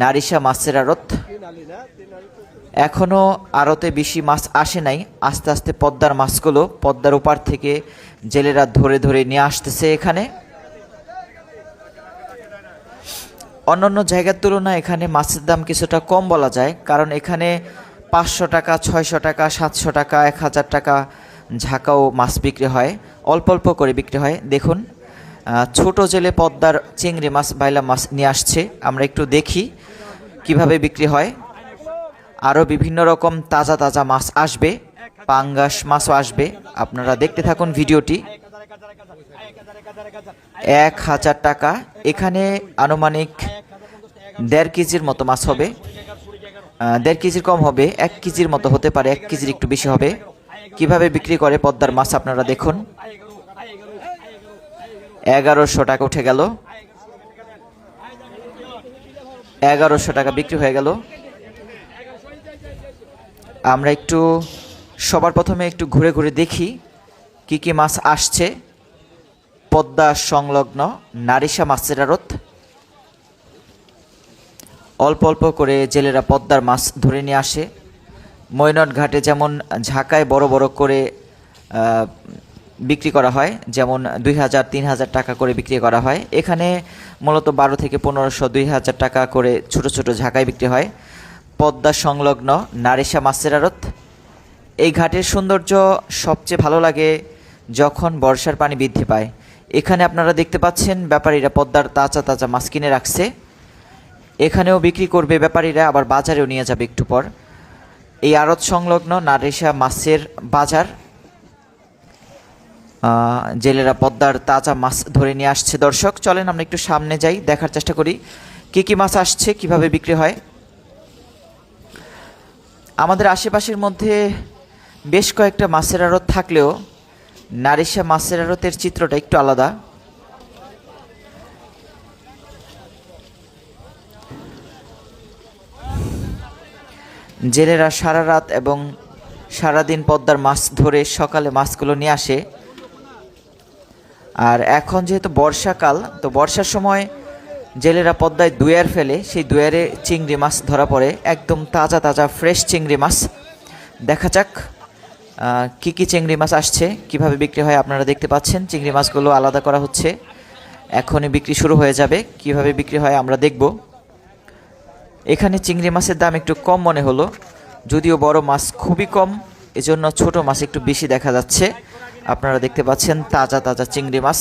নারিশা মাছের আড়ত। এখনও আড়তে বেশি মাছ আসে নাই। আস্তে আস্তে পদ্মার মাছগুলো পদ্মার ওপার থেকে জেলেরা ধরে ধরে নিয়ে আসতেছে এখানে। অন্যান্য জায়গার তুলনায় এখানে মাছের দাম কিছুটা কম বলা যায়, কারণ এখানে পাঁচশো টাকা, ছয়শো টাকা, সাতশো টাকা, এক হাজার টাকা ঝাঁকাও মাছ বিক্রি হয়। অল্প অল্প করে বিক্রি হয়। দেখুন ছোট জেলে পদ্মার চিংড়ি মাছ, বাইলা মাছ নিয়ে আসছে। আমরা একটু দেখি কীভাবে বিক্রি হয়। আরও বিভিন্ন রকম তাজা তাজা মাছ আসবে, পাঙ্গাস মাছও আসবে। আপনারা দেখতে থাকুন ভিডিওটি। এক হাজার টাকা। এখানে আনুমানিক দেড় কেজির মতো মাছ হবে। দেড় কেজির কম হবে, এক কেজির মতো হতে পারে, এক কেজির একটু বেশি হবে। কীভাবে বিক্রি করে পদ্মার মাছ, আপনারা দেখুন। এগারোশো টাকা উঠে গেল। এগারোশো টাকা বিক্রি হয়ে গেল। আমরা একটু সবার প্রথমে একটু ঘুরে ঘুরে দেখি কি কি মাছ আসছে। পদ্মা সংলগ্ন নারিশা মাছের আড়ত। অল্প অল্প করে জেলেরা পদ্মার মাছ ধরে নিয়ে আসে। মৈনট ঘাটে যেমন ঝাঁকায় বড় বড় করে বিক্রি করা হয়, যেমন দুই হাজার, তিন হাজার টাকা করে বিক্রি করা হয়। এখানে মূলত বারো থেকে পনেরোশো, দুই হাজার টাকা করে ছোট ছোট ঝাঁকায় বিক্রি হয়। পদ্মা সংলগ্ন নারিশা মাছের আড়ত। এই ঘাটের সৌন্দর্য সবচেয়ে ভালো লাগে যখন বর্ষার পানি বৃদ্ধি পায়। এখানে আপনারা দেখতে পাচ্ছেন ব্যাপারীরা পদ্মার তাজা তাজা মাছ কিনে রাখছে। এখানেও বিক্রি করবে ব্যাপারীরা, আবার বাজারেও নিয়ে যাবে একটু পর। এই আড়ত সংলগ্ন নারিশা মাছের বাজার জেলেরা পদ্মার তাজা মাছ ধরে নিয়ে আসছে। দর্শক, চলেন আমরা একটু সামনে যাই, দেখার চেষ্টা করি কি কি মাছ আসছে, কীভাবে বিক্রি হয়। আমাদের আশেপাশের মধ্যে বেশ কয়েকটা মাছের আড়ত থাকলেও নারিশা মাছের আড়তের চিত্রটা একটু আলাদা। জেলেরা সারা রাত এবং সারাদিন পদ্মার মাছ ধরে সকালে মাছগুলো নিয়ে আসে। আর এখন যেহেতু বর্ষাকাল, তো বর্ষার সময় জেলেরা পদ্মায় দুয়ার ফেলে, সেই দুয়ারে চিংড়ি মাছ ধরা পড়ে, একদম তাজা তাজা ফ্রেশ চিংড়ি মাছ। দেখা যাক কি কি চিংড়ি মাছ আসছে, কীভাবে বিক্রি হয় আপনারা দেখতে পাচ্ছেন। চিংড়ি মাছগুলো আলাদা করা হচ্ছে। এখনই বিক্রি শুরু হয়ে যাবে। কীভাবে বিক্রি হয় আমরা দেখব। এখানে চিংড়ি মাছের দাম একটু কম মনে হলো, যদিও বড় মাছ খুবই কম, এজন্য ছোট মাছ একটু বেশি দেখা যাচ্ছে। আপনারা দেখতে পাচ্ছেন তাজা তাজা চিংড়ি মাছ।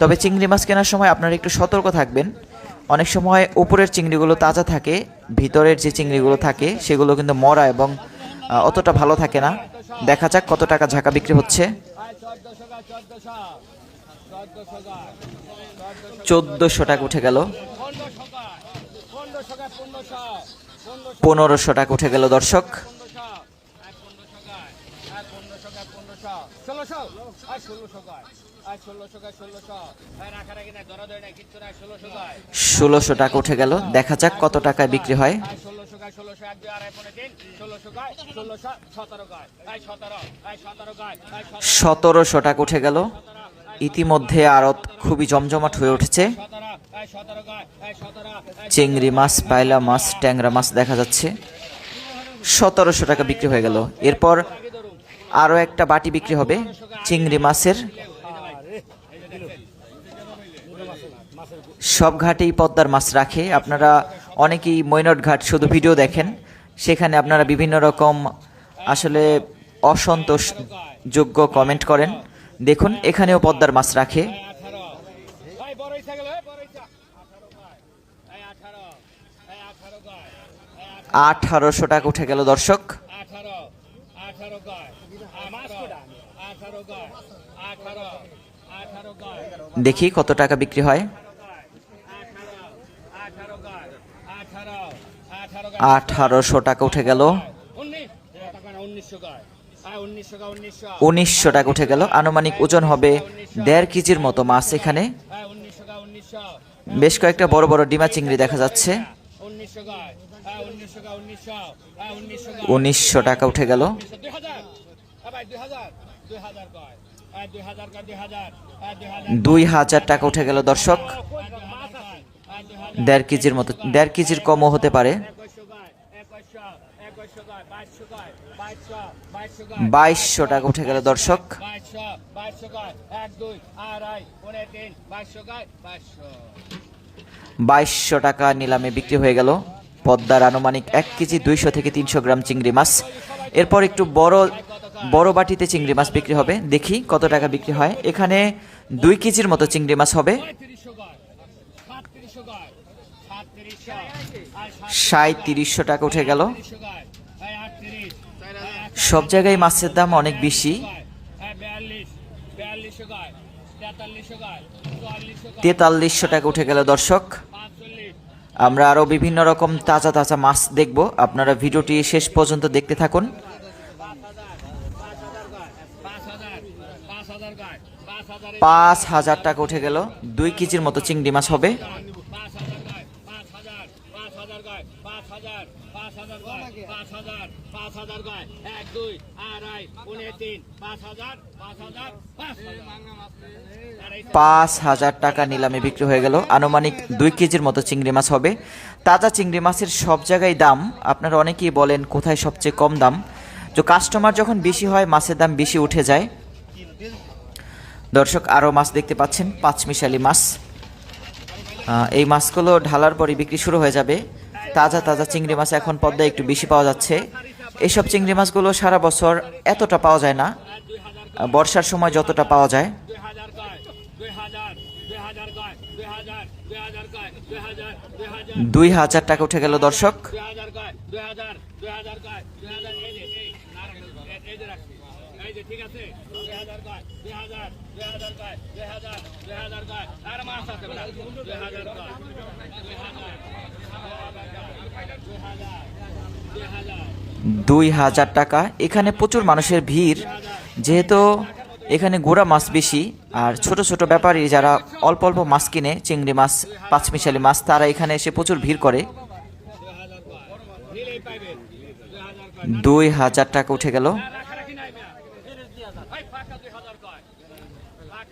তবে চিংড়ি মাছ কেনার সময় আপনারা একটু সতর্ক থাকবেন। অনেক সময় উপরের চিংড়িগুলো তাজা থাকে, ভিতরের যে চিংড়িগুলো থাকে, সেগুলো কিন্তু মরা এবং অতটা ভালো থাকে না। দেখা যাক কত টাকা ঝাঁকা বিক্রি হচ্ছে। চোদ্দোশো টাকা উঠে গেল। পনেরোশো টাকা উঠে গেল দর্শক। ষোলোশো? আর ষোলোশো গায় আর ষোলোশো গায় ষোলোশো? আর রাখারাখি না ধরা ধরে না কিচ্ছু না ষোলোশো গায় ষোলোশো টাকা উঠে গেল। দেখা যাক কত টাকায় বিক্রি হয়। ষোলোশো গায় ষোলোশো এক দুই আড়াই পনেরো তিন ষোলোশো গায় ষোলোশো সতেরো গায় সতেরো সতেরো গায় সতেরোশো টাকা উঠে গেল। ইতিমধ্যে আড়ত খুবই জমজমাট হয়ে উঠেছে। চিংড়ি মাছ পায়লা মাছ ট্যাংরা মাছ দেখা যাচ্ছে। সতেরোশো টাকা বিক্রি হয়ে গেল। এরপর আরও একটা বাটি বিক্রি হবে, চিংড়ি মাছের। সব ঘাটেই পদ্মার মাছ রাখে। আপনারা অনেকেই মৈনট ঘাট শুধু ভিডিও দেখেন। সেখানে আপনারা বিভিন্ন রকম আসলে অসন্তোষ যোগ্য কমেন্ট করেন। দেখুন, এখানেও পদ্মার মাছ রাখে। আঠারোশো টাকা উঠে গেল দর্শক। আঠারো গায় আঠারো আঠারো আঠারো আঠারো গায় দেখি কত টাকা বিক্রি হয়। আঠারোশো টাকা উঠে গেল। উনিশশো টাকা উঠে গেল। আনুমানিক ওজন হবে দেড় কেজির মতো মাছ এখানে। বেশ কয়েকটা বড় বড় ডিমা চিংড়ি দেখা যাচ্ছে। উনিশশো টাকা উঠে গেল। দুই হাজার। টাকা উঠে গেল দর্শক। দেড় কেজির মতো দেড় কেজির কমও হতে পারে। বাইশশো টাকা উঠে গেল দর্শক। বাইশশো টাকা নিলামে বিক্রি হয়ে গেল। পদ্মার আনুমানিক এক কেজি দুইশো থেকে তিনশো গ্রাম চিংড়ি মাছ। এরপর একটু বড় বড় বাটিতে চিংড়ি মাছ বিক্রি হবে। দেখি কত টাকা বিক্রি হয়। এখানে দুই কেজির মতো চিংড়ি মাছ হবে। আর সাঁত্রিশশো টাকা উঠে গেল। সব জায়গায় মাছের দাম অনেক বেশি। তেতাল্লিশশো টাকা উঠে গেল দর্শক। আমরা আরও বিভিন্ন রকম তাজা তাজা মাছ দেখব। আপনারা ভিডিওটি শেষ পর্যন্ত দেখতে থাকুন। পাঁচ হাজার টাকা উঠে গেল। দুই কেজির মতো চিংড়ি মাছ হবে পাঁচ হাজার গায় পাঁচ হাজার পাঁচ হাজার গায় পাঁচ হাজার পাঁচ হাজার গায় পাঁচ হাজার পাঁচ হাজার গায় এক দুই আড়াই পনেরো তিন পাঁচ হাজার পাঁচ হাজার পাঁচ হাজার। টাকা নিলামে বিক্রি হয়ে গেল। আনুমানিক দুই কেজির মতো চিংড়ি মাছ হবে। তাজা চিংড়ি মাছের সব জায়গায় দাম আপনারা অনেকেই বলেন কোথায় সবচেয়ে কম দাম। তো কাস্টমার যখন বেশি হয় মাছের দাম বেশি উঠে যায়। দর্শক আরও মাছ দেখতে পাচ্ছেন পাঁচমিশালি মাছ। এই মাছগুলো ঢালার পরে বিক্রি শুরু হয়ে যাবে। তাজা তাজা চিংড়ি মাছ এখন পদ্মায় একটু বেশি পাওয়া যাচ্ছে। এসব চিংড়ি মাছগুলো সারা বছর এতটা পাওয়া যায় না। বর্ষার সময় যতটা পাওয়া যায়। দুই হাজার টাকা উঠে গেল দর্শক। ঠিক আছে দুই হাজার টাকা। এখানে প্রচুর মানুষের ভিড়, যেহেতু এখানে গোড়া মাছ বেশি, আর ছোট ছোট ব্যাপারী যারা অল্প অল্প মাছ কিনে, চিংড়ি মাছ, পাঁচমিশালি মাছ, তারা এখানে এসে প্রচুর ভিড় করে। দুই হাজার টাকা উঠে গেল রাখারাখি নাই মিয়া। এই পাকা দুই হাজার কয়। পাকা দুই হাজার। পাকা দুই হাজার। রাখেন, রাখেন, রাখেন, রাখেন।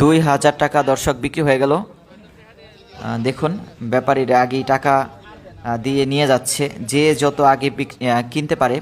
দুই হাজার টাকা দর্শক বিক্রি হয়ে গেল। দেখুন, ব্যাপারীরা আগেই টাকা দিয়ে নিয়ে যাচ্ছে। যে যত আগে কিনতে পারে